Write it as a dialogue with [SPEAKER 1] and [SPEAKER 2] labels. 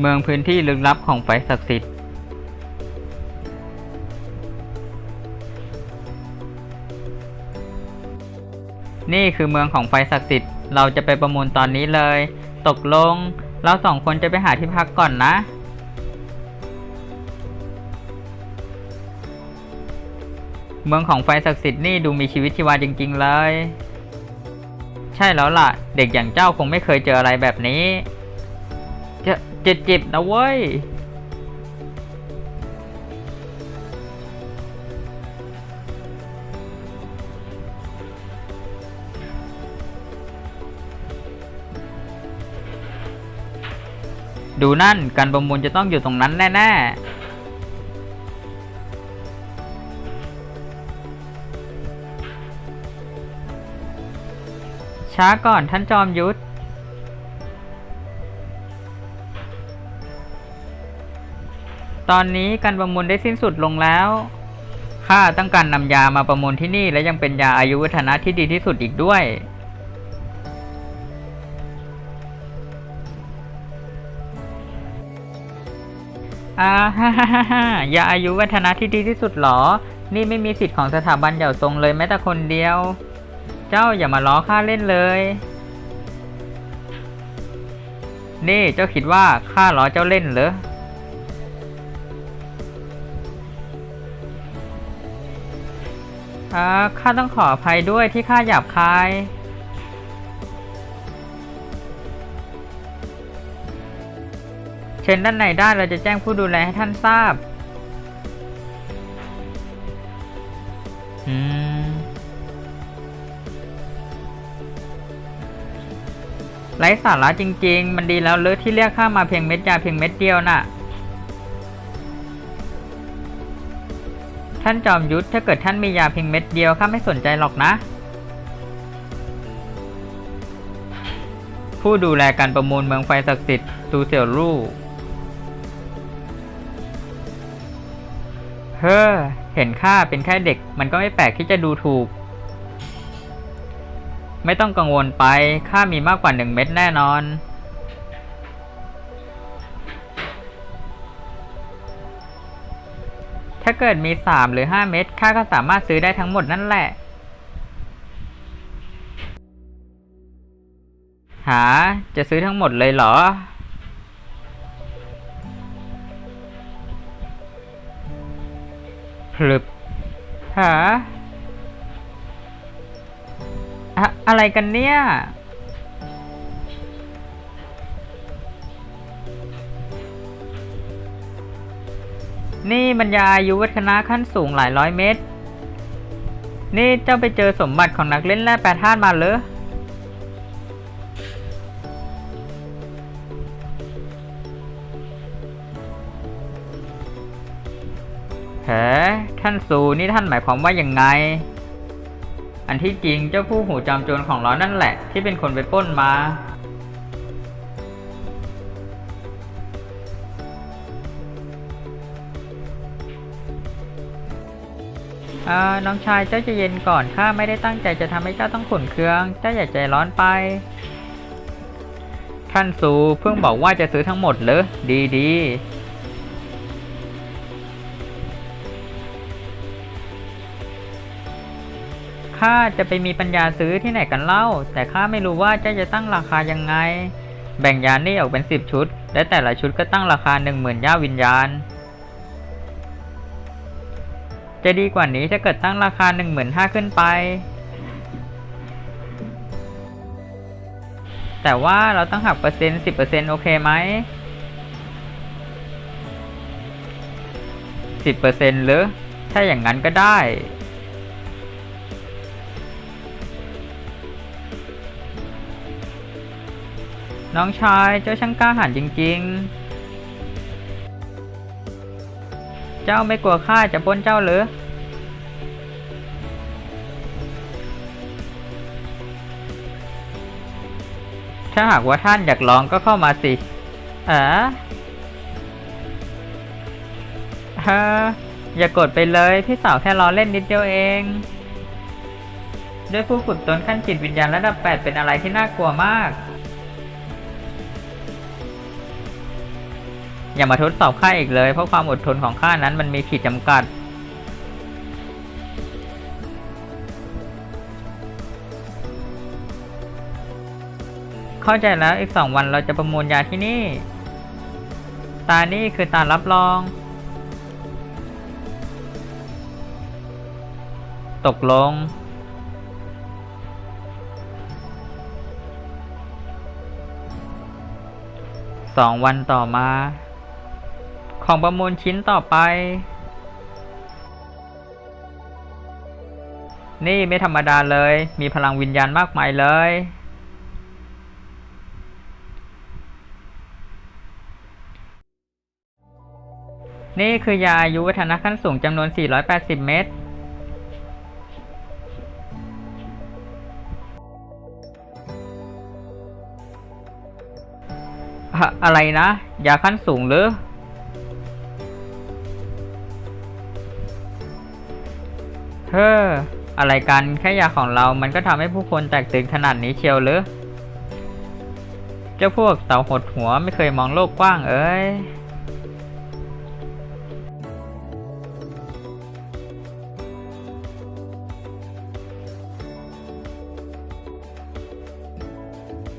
[SPEAKER 1] เมืองพื้นที่ลึกลับของไฟศักดิ์สิทธิ์นี่คือเมืองของไฟศักดิ์สิทธิ์ เราจะไปประมูลตอนนี้เลย ตกลง เราสองคนจะไปหาที่พักก่อนนะ เมืองของไฟศักดิ์สิทธิ์นี่ดูมีชีวิตชีวาจริง ๆ เลย ใช่แล้วล่ะ เด็กอย่างเจ้าคงไม่เคยเจออะไรแบบนี้ จะเจ็บเจ็บนะเว้ย ดูนั่น การประมูลจะต้องอยู่ตรงนั้นแน่ๆช้าก่อนท่านจอมยุทธ ตอนนี้การประมูลได้สิ้นสุดลงแล้ว ข้าต้องการนำยามาประมูลที่นี่และยังเป็นยาอายุวัฒนะที่ดีที่สุดอีกด้วย อ่าฮ่าฮ่าฮ่าฮ่ายาอายุวัฒนะที่ดีที่สุดหรอ นี่ไม่มีสิทธิ์ของสถาบันเหย่าทรงเลยแม้แต่คนเดียว เจ้าอย่ามาล้อข้าเล่นเลย นี่เจ้าคิดว่าข้าล้อเจ้าเล่นเหรอ อ่าข้าต้องขออภัยด้วยที่ข้าหยาบคาย เชิญด้านในได้เราจะแจ้งผู้ดูแลให้ท่านทราบ อืม ไร้สาระจริง ๆ มันดีแล้วเลยที่เรียกข้ามาเพียงเม็ดยาเพียงเม็ดเดียวน่ะ ท่านจอมยุทธถ้าเกิดท่านมียาเพียงเม็ดเดียวข้าไม่สนใจหรอกนะ ผู้ดูแลการประมูลเมืองไฟศักดิ์สิทธิ์ตูเสี่ยวลู่เฮ้อเห็นข้าเป็นแค่เด็กมันก็ไม่แปลกที่จะดูถูก ไม่ต้องกังวลไปข้ามีมากกว่าหนึ่งเม็ดแน่นอน ถ้าเกิดมีสามหรือห้าเม็ดข้าก็สามารถซื้อได้ทั้งหมดนั่นแหละ หา จะซื้อทั้งหมดเลยเหรอ พลึบ หาอะอะไรกันเนี่ย นี่บรรยาอายุวัฒนะขั้นสูงหลายร้อยเมตร นี่เจ้าไปเจอสมบัติของนักเล่นแร่แปรธาตุมาเหรอแหท่านสูนี่ท่านหมายความว่าอย่างไง อันที่จริงเจ้าผู้หูจอมโจรของเรานั่นแหละ ที่เป็นคนไปป้นมา อ่อน้องชายเจ้าจะเย็นก่อนข้าไม่ได้ตั้งใจจะทำให้เจ้าต้องขุนเคือง เจ้าอย่าใจร้อนไป ท่านสูเพิ่งบอกว่าจะซื้อทั้งหมดเลยดีดีข้าจะไปมีปัญญาซื้อที่ไหนกันเล่า แต่ข้าไม่รู้ว่าเจ้าจะตั้งราคายังไง แบ่งยานนี่ออกเป็นสิบชุด และแต่ละชุดก็ตั้งราคาหนึ่งหมื่นย่าวิญญาณ จะดีกว่านี้ถ้าเกิดตั้งราคา 1 5 0 0 0 ขึ้นไป แต่ว่าเราต้องหักเปอร์เซ็นต์ 10%โอเคไหม 10%หรือ ถ้าอย่างนั้นก็ได้ น้องชายเจ้าช่างกล้าหาญจริง ๆ เจ้าไม่กลัวข้าจะปล้นเจ้าหรือถ้าหากว่าท่านอยากลองก็เข้ามาสิอ่าเฮ้ออย่ากดไปเลยพี่สาวแค่ล้อเล่นนิดเดียวเอง ด้วยผู้ฝึกตนขั้นจิตวิญญาณระดับ 8 เป็นอะไรที่น่ากลัวมาก อย่ามาทดสอบข้าอีกเลย เพราะความอดทนของข้านั้นมันมีขีดจำกัด เข้าใจแล้วอีกสองวันเราจะประมูลยาที่นี่ ตานี่คือตารับรอง ตกลงสองวันต่อมา ของประมูลชิ้นต่อไป นี่ไม่ธรรมดาเลย มีพลังวิญญาณมากมายเลย นี่คือยาอายุวัฒนะขั้นสูงจำนวน 480 เม็ดอะอะไรนะ ยาขั้นสูงหรือ เธอ อะไรกันแค่ยาของเรามันก็ทำให้ผู้คนแตกตื่นขนาดนี้เชียวหรือ เจ้าพวกเต่าหดหัวไม่เคยมองโลกกว้างเอ้ย